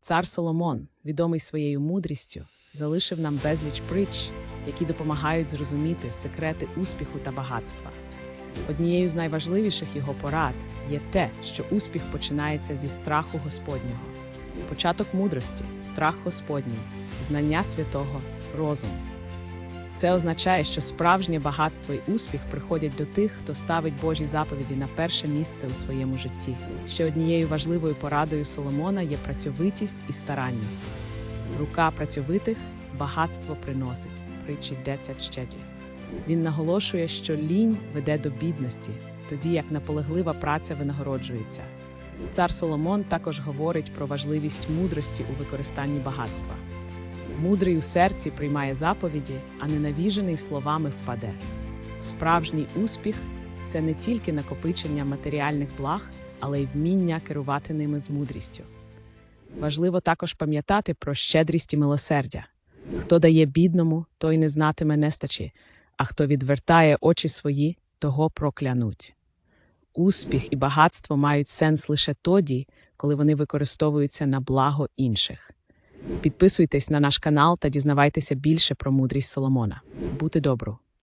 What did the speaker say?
Цар Соломон, відомий своєю мудрістю, залишив нам безліч притч, які допомагають зрозуміти секрети успіху та багатства. Однією з найважливіших його порад є те, що успіх починається зі страху Господнього. Початок мудрості, страх Господній, знання святого, розум. Це означає, що справжнє багатство і успіх приходять до тих, хто ставить Божі заповіді на перше місце у своєму житті. Ще однією важливою порадою Соломона є працьовитість і старанність. Рука працьовитих багатство приносить, притчі 10 щедрі. Він наголошує, що лінь веде до бідності, тоді як наполеглива праця винагороджується. Цар Соломон також говорить про важливість мудрості у використанні багатства. Мудрий у серці приймає заповіді, а ненавіжений словами впаде. Справжній успіх це не тільки накопичення матеріальних благ, але й вміння керувати ними з мудрістю. Важливо також пам'ятати про щедрість і милосердя. Хто дає бідному, той не знатиме нестачі, а хто відвертає очі свої, того проклянуть. Успіх і багатство мають сенс лише тоді, коли вони використовуються на благо інших. Підписуйтесь на наш канал та дізнавайтеся більше про мудрість Соломона. Бути добру!